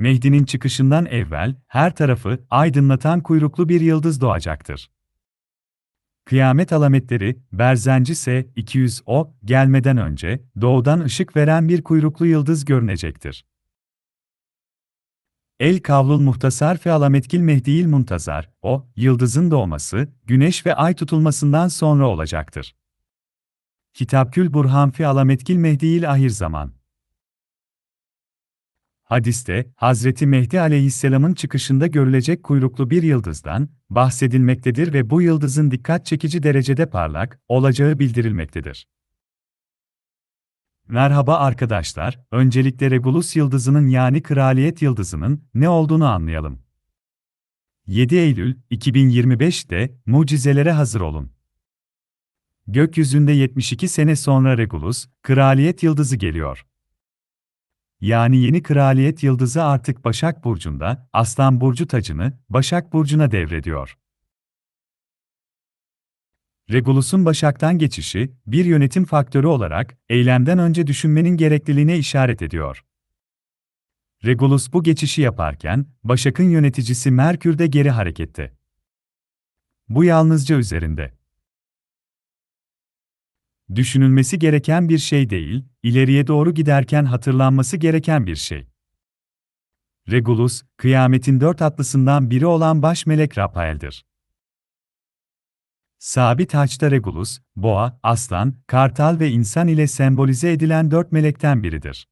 Mehdi'nin çıkışından evvel her tarafı aydınlatan kuyruklu bir yıldız doğacaktır. Kıyamet alametleri, Berzenci S200O gelmeden önce doğudan ışık veren bir kuyruklu yıldız görünecektir. El Kavlul Muhtasar fe Alametkil Mehdiil Muntazar, o, yıldızın doğması, güneş ve ay tutulmasından sonra olacaktır. Kitapkül Burhan fe Alametkil Mehdiil Ahir Zaman Hadiste, Hazreti Mehdi aleyhisselamın çıkışında görülecek kuyruklu bir yıldızdan bahsedilmektedir ve bu yıldızın dikkat çekici derecede parlak olacağı bildirilmektedir. Merhaba arkadaşlar, öncelikle Regulus yıldızının yani kraliyet yıldızının ne olduğunu anlayalım. 7 Eylül 2025'te mucizelere hazır olun. Gökyüzünde 72 sene sonra Regulus, kraliyet yıldızı geliyor. Yani yeni kraliyet yıldızı artık Başak Burcu'nda, Aslan Burcu tacını Başak Burcu'na devrediyor. Regulus'un Başak'tan geçişi, bir yönetim faktörü olarak, eylemden önce düşünmenin gerekliliğine işaret ediyor. Regulus bu geçişi yaparken, Başak'ın yöneticisi Merkür de geri harekette. Bu yalnızca üzerinde. Düşünülmesi gereken bir şey değil, ileriye doğru giderken hatırlanması gereken bir şey. Regulus, kıyametin dört atlısından biri olan baş melek Rafael'dir. Sabit haçta Regulus, boğa, aslan, kartal ve insan ile sembolize edilen dört melekten biridir.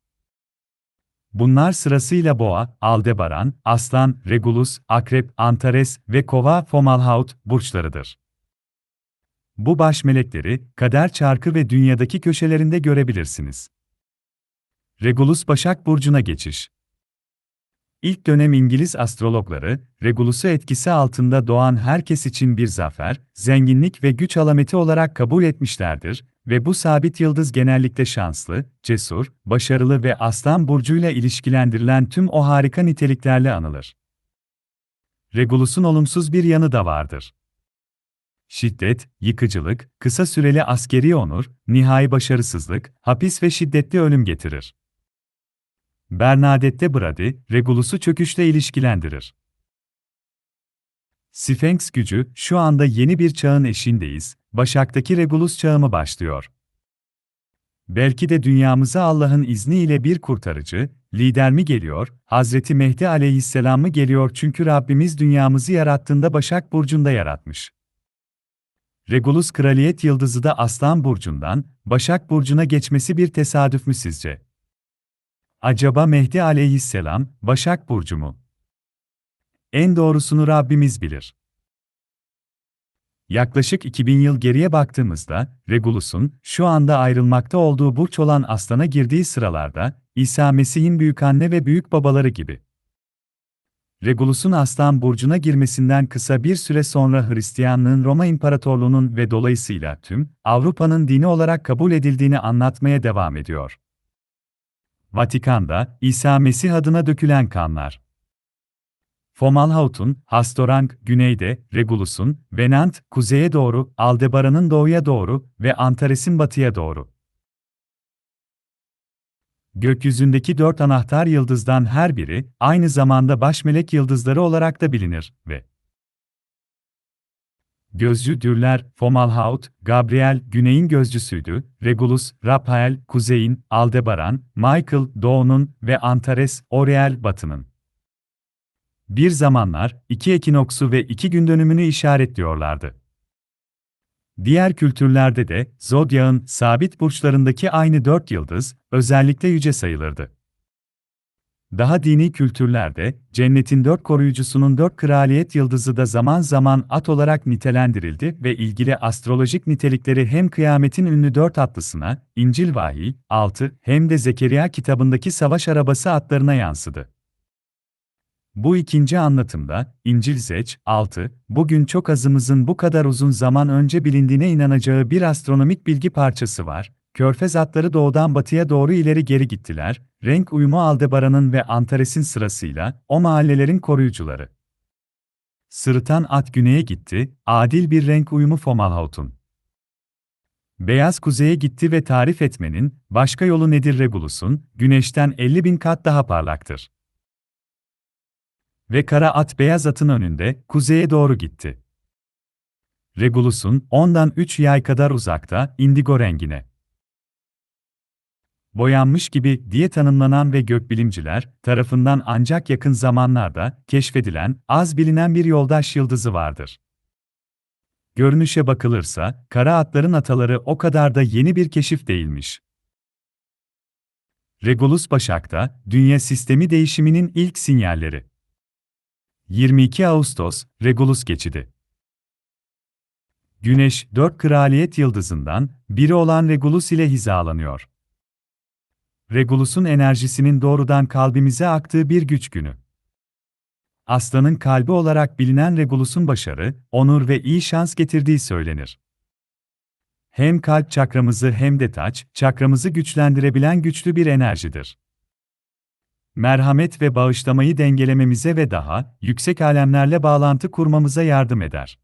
Bunlar sırasıyla boğa, Aldebaran, aslan, Regulus, akrep, Antares ve kova, Fomalhaut burçlarıdır. Bu baş melekleri, kader çarkı ve dünyadaki köşelerinde görebilirsiniz. Regulus Başak Burcu'na geçiş İlk dönem İngiliz astrologları, Regulus'u etkisi altında doğan herkes için bir zafer, zenginlik ve güç alameti olarak kabul etmişlerdir ve bu sabit yıldız genellikle şanslı, cesur, başarılı ve Aslan burcuyla ilişkilendirilen tüm o harika niteliklerle anılır. Regulus'un olumsuz bir yanı da vardır. Şiddet, yıkıcılık, kısa süreli askeri onur, nihai başarısızlık, hapis ve şiddetli ölüm getirir. Bernadette Brady, Regulus'u çöküşle ilişkilendirir. Sphinx gücü, şu anda yeni bir çağın eşindeyiz, Başak'taki Regulus çağı mı başlıyor? Belki de dünyamıza Allah'ın izniyle bir kurtarıcı, lider mi geliyor, Hazreti Mehdi aleyhisselam mı geliyor çünkü Rabbimiz dünyamızı yarattığında Başak Burcu'nda yaratmış. Regulus kraliyet yıldızı da Aslan Burcu'ndan, Başak Burcu'na geçmesi bir tesadüf mü sizce? Acaba Mehdi aleyhisselam, Başak Burcu mu? En doğrusunu Rabbimiz bilir. Yaklaşık 2000 yıl geriye baktığımızda, Regulus'un şu anda ayrılmakta olduğu burç olan Aslan'a girdiği sıralarda, İsa Mesih'in büyükanne ve büyük babaları gibi. Regulus'un Aslan Burcu'na girmesinden kısa bir süre sonra Hristiyanlığın Roma İmparatorluğu'nun ve dolayısıyla tüm Avrupa'nın dini olarak kabul edildiğini anlatmaya devam ediyor. Vatikan'da İsa Mesih adına dökülen kanlar. Fomalhaut'un, Hastorang, güneyde, Regulus'un, Venant, kuzeye doğru, Aldebaran'ın doğuya doğru ve Antares'in batıya doğru. Gökyüzündeki dört anahtar yıldızdan her biri, aynı zamanda başmelek yıldızları olarak da bilinir ve Gözcü Dürler, Fomalhaut, Gabriel, Güney'in gözcüsüydü, Regulus, Raphael, Kuzey'in, Aldebaran, Michael, Doğu'nun ve Antares, Oriel, Batı'nın. Bir zamanlar, iki ekinoksu ve iki gün dönümünü işaretliyorlardı. Diğer kültürlerde de, Zodyağın sabit burçlarındaki aynı dört yıldız, özellikle yüce sayılırdı. Daha dini kültürlerde, cennetin dört koruyucusunun dört kraliyet yıldızı da zaman zaman at olarak nitelendirildi ve ilgili astrolojik nitelikleri hem kıyametin ünlü dört atlısına, İncil Vahiy, 6, hem de Zekeriya kitabındaki savaş arabası atlarına yansıdı. Bu ikinci anlatımda, İncil Zeç, 6, bugün çok azımızın bu kadar uzun zaman önce bilindiğine inanacağı bir astronomik bilgi parçası var, Körfez atları doğudan batıya doğru ileri geri gittiler, renk uyumu Aldebaran'ın ve Antares'in sırasıyla, o mahallelerin koruyucuları. Sırıtan at güneye gitti, adil bir renk uyumu Fomalhaut'un. Beyaz kuzeye gitti ve tarif etmenin, başka yolu nedir Regulus'un, güneşten 50 bin kat daha parlaktır. Ve kara at beyaz atın önünde, kuzeye doğru gitti. Regulus'un ondan 3 yay kadar uzakta, indigo rengine. Boyanmış gibi diye tanımlanan ve gökbilimciler tarafından ancak yakın zamanlarda keşfedilen, az bilinen bir yoldaş yıldızı vardır. Görünüşe bakılırsa, kara atların ataları o kadar da yeni bir keşif değilmiş. Regulus Başak'ta, Dünya Sistemi değişiminin ilk sinyalleri. 22 Ağustos, Regulus geçidi. Güneş, dört kraliyet yıldızından biri olan Regulus ile hizalanıyor. Regulus'un enerjisinin doğrudan kalbimize aktığı bir güç günü. Aslanın kalbi olarak bilinen Regulus'un başarı, onur ve iyi şans getirdiği söylenir. Hem kalp çakramızı hem de taç, çakramızı güçlendirebilen güçlü bir enerjidir. Merhamet ve bağışlamayı dengelememize ve daha yüksek alemlerle bağlantı kurmamıza yardım eder.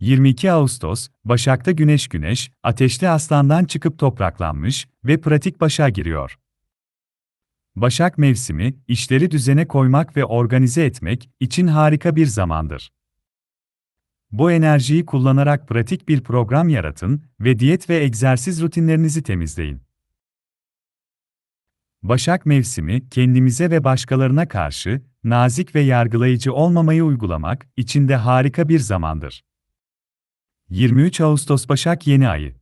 22 Ağustos, Başak'ta Güneş Güneş, ateşli aslandan çıkıp topraklanmış ve pratik başa giriyor. Başak mevsimi, işleri düzene koymak ve organize etmek için harika bir zamandır. Bu enerjiyi kullanarak pratik bir program yaratın ve diyet ve egzersiz rutinlerinizi temizleyin. Başak mevsimi, kendimize ve başkalarına karşı nazik ve yargılayıcı olmamayı uygulamak için de harika bir zamandır. 23 Ağustos Başak Yeni Ayı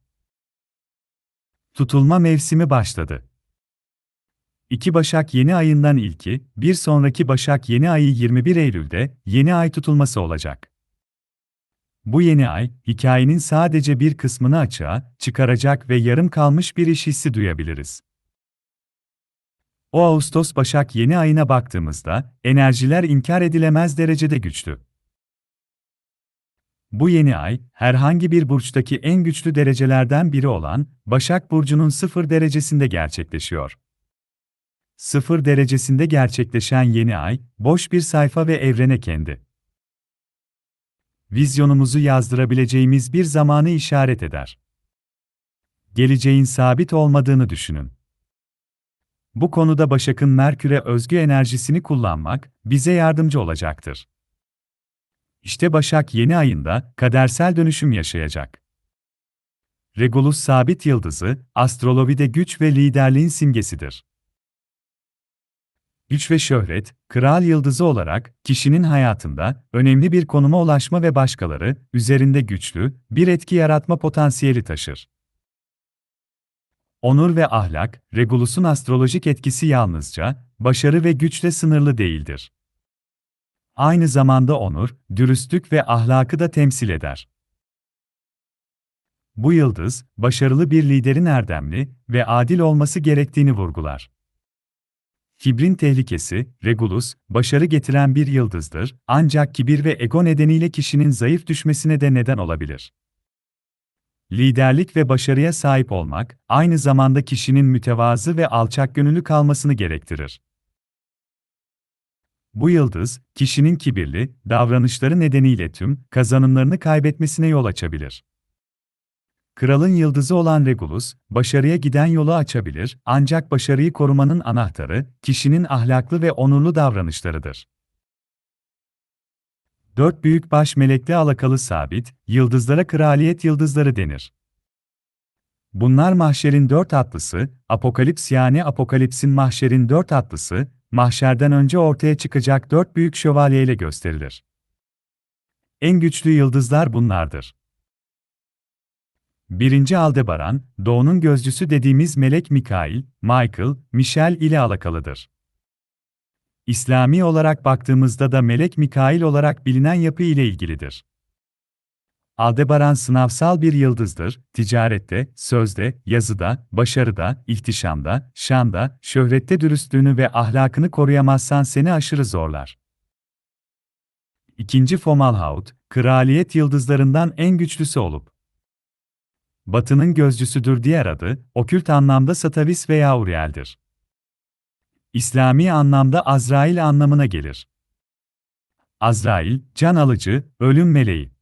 Tutulma mevsimi başladı. İki Başak Yeni Ayından ilki, bir sonraki Başak Yeni Ayı 21 Eylül'de Yeni Ay tutulması olacak. Bu yeni ay, hikayenin sadece bir kısmını açığa çıkaracak ve yarım kalmış bir iş hissi duyabiliriz. O Ağustos Başak Yeni Ayına baktığımızda, enerjiler inkar edilemez derecede güçlü. Bu yeni ay, herhangi bir burçtaki en güçlü derecelerden biri olan Başak Burcu'nun sıfır derecesinde gerçekleşiyor. Sıfır derecesinde gerçekleşen yeni ay, boş bir sayfa ve evrene kendi. Vizyonumuzu yazdırabileceğimiz bir zamanı işaret eder. Geleceğin sabit olmadığını düşünün. Bu konuda Başak'ın Merkür'e özgü enerjisini kullanmak bize yardımcı olacaktır. İşte Başak yeni ayında kadersel dönüşüm yaşayacak. Regulus sabit yıldızı, astrolojide güç ve liderliğin simgesidir. Güç ve şöhret, kral yıldızı olarak kişinin hayatında önemli bir konuma ulaşma ve başkaları üzerinde güçlü bir etki yaratma potansiyeli taşır. Onur ve ahlak, Regulus'un astrolojik etkisi yalnızca başarı ve güçle sınırlı değildir. Aynı zamanda onur, dürüstlük ve ahlakı da temsil eder. Bu yıldız, başarılı bir liderin erdemli ve adil olması gerektiğini vurgular. Kibrin tehlikesi, Regulus, başarı getiren bir yıldızdır, ancak kibir ve ego nedeniyle kişinin zayıf düşmesine de neden olabilir. Liderlik ve başarıya sahip olmak, aynı zamanda kişinin mütevazı ve alçak gönüllü kalmasını gerektirir. Bu yıldız, kişinin kibirli davranışları nedeniyle tüm kazanımlarını kaybetmesine yol açabilir. Kralın yıldızı olan Regulus, başarıya giden yolu açabilir, ancak başarıyı korumanın anahtarı, kişinin ahlaklı ve onurlu davranışlarıdır. Dört büyük baş melekli alakalı sabit, yıldızlara kraliyet yıldızları denir. Bunlar mahşerin dört atlısı, apokalips yani apokalipsin mahşerin dört atlısı, mahşerden önce ortaya çıkacak dört büyük şövalye ile gösterilir. En güçlü yıldızlar bunlardır. Birinci Aldebaran, Doğu'nun gözcüsü dediğimiz melek Mikail, Michael, Michel ile alakalıdır. İslami olarak baktığımızda da melek Mikail olarak bilinen yapı ile ilgilidir. Aldebaran sınavsal bir yıldızdır, ticarette, sözde, yazıda, başarıda, ihtişamda, şanda, şöhrette dürüstlüğünü ve ahlakını koruyamazsan seni aşırı zorlar. İkinci Fomalhaut, kraliyet yıldızlarından en güçlüsü olup, Batı'nın gözcüsüdür diğer adı, okült anlamda Satavis veya Uriel'dir. İslami anlamda Azrail anlamına gelir. Azrail, can alıcı, ölüm meleği.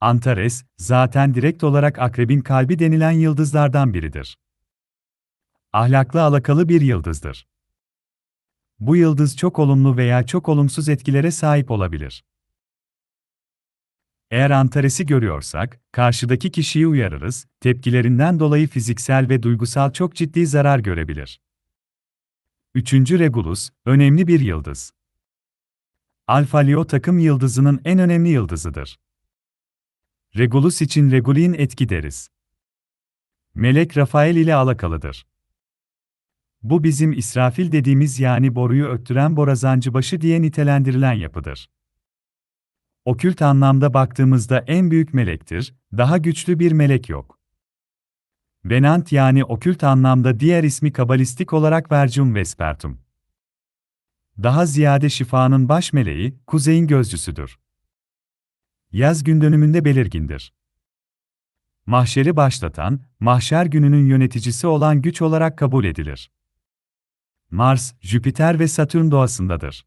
Antares, zaten direkt olarak akrebin kalbi denilen yıldızlardan biridir. Ahlaklı alakalı bir yıldızdır. Bu yıldız çok olumlu veya çok olumsuz etkilere sahip olabilir. Eğer Antares'i görüyorsak, karşıdaki kişiyi uyarırız, tepkilerinden dolayı fiziksel ve duygusal çok ciddi zarar görebilir. Üçüncü Regulus, önemli bir yıldız. Alfa Leo takım yıldızının en önemli yıldızıdır. Regulus için Regulin etki deriz. Melek Rafael ile alakalıdır. Bu bizim İsrafil dediğimiz yani boruyu öttüren borazancıbaşı diye nitelendirilen yapıdır. Okült anlamda baktığımızda en büyük melektir, daha güçlü bir melek yok. Venant yani okült anlamda diğer ismi kabalistik olarak Vercium Vespertum. Daha ziyade şifanın baş meleği, kuzeyin gözcüsüdür. Yaz gün dönümünde belirgindir. Mahşeri başlatan, mahşer gününün yöneticisi olan güç olarak kabul edilir. Mars, Jüpiter ve Satürn doğasındadır.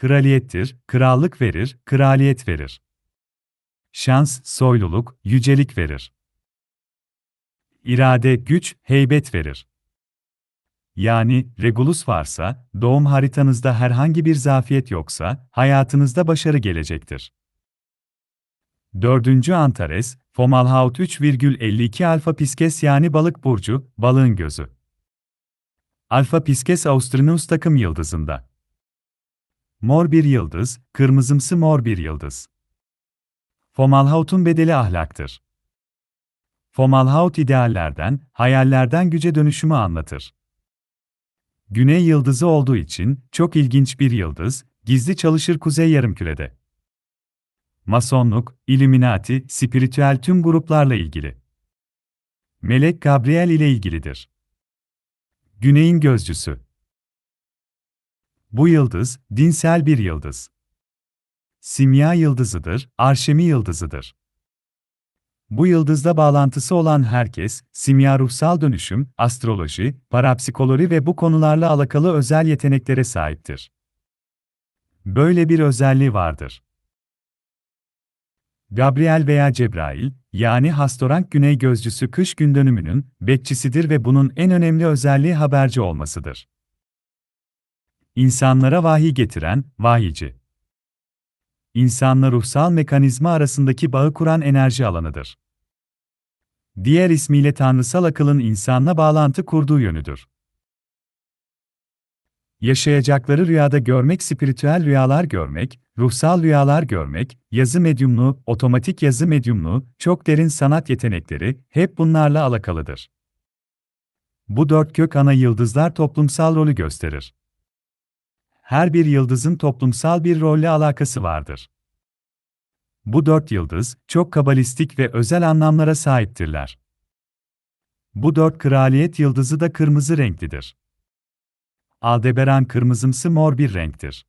Kraliyettir, krallık verir, kraliyet verir. Şans, soyluluk, yücelik verir. İrade, güç, heybet verir. Yani, Regulus varsa, doğum haritanızda herhangi bir zafiyet yoksa, hayatınızda başarı gelecektir. Dördüncü Antares, Fomalhaut 3,52 Alfa Pisces yani balık burcu, balığın gözü. Alfa Pisces Austrinus takım yıldızında. Mor bir yıldız, kırmızımsı mor bir yıldız. Fomalhaut'un bedeli ahlaktır. Fomalhaut ideallerden, hayallerden güce dönüşümü anlatır. Güney yıldızı olduğu için çok ilginç bir yıldız, gizli çalışır kuzey yarımkürede. Masonluk, Illuminati, spiritüel tüm gruplarla ilgili. Melek Gabriel ile ilgilidir. Güney'in gözcüsü. Bu yıldız, dinsel bir yıldız. Simya yıldızıdır, arşemi yıldızıdır. Bu yıldızda bağlantısı olan herkes, simya ruhsal dönüşüm, astroloji, parapsikoloji ve bu konularla alakalı özel yeteneklere sahiptir. Böyle bir özelliği vardır. Gabriel veya Cebrail, yani Hastorank Güney Gözcüsü kış gün dönümünün bekçisidir ve bunun en önemli özelliği haberci olmasıdır. İnsanlara vahiy getiren, vahici. İnsanla ruhsal mekanizma arasındaki bağı kuran enerji alanıdır. Diğer ismiyle tanrısal akılın insanla bağlantı kurduğu yönüdür. Yaşayacakları rüyada görmek spiritüel rüyalar görmek, ruhsal rüyalar görmek, yazı medyumluğu, otomatik yazı medyumluğu, çok derin sanat yetenekleri hep bunlarla alakalıdır. Bu dört kök ana yıldızlar toplumsal rolü gösterir. Her bir yıldızın toplumsal bir rolle alakası vardır. Bu dört yıldız, çok kabalistik ve özel anlamlara sahiptirler. Bu dört kraliyet yıldızı da kırmızı renklidir. Aldebaran kırmızımsı mor bir renktir.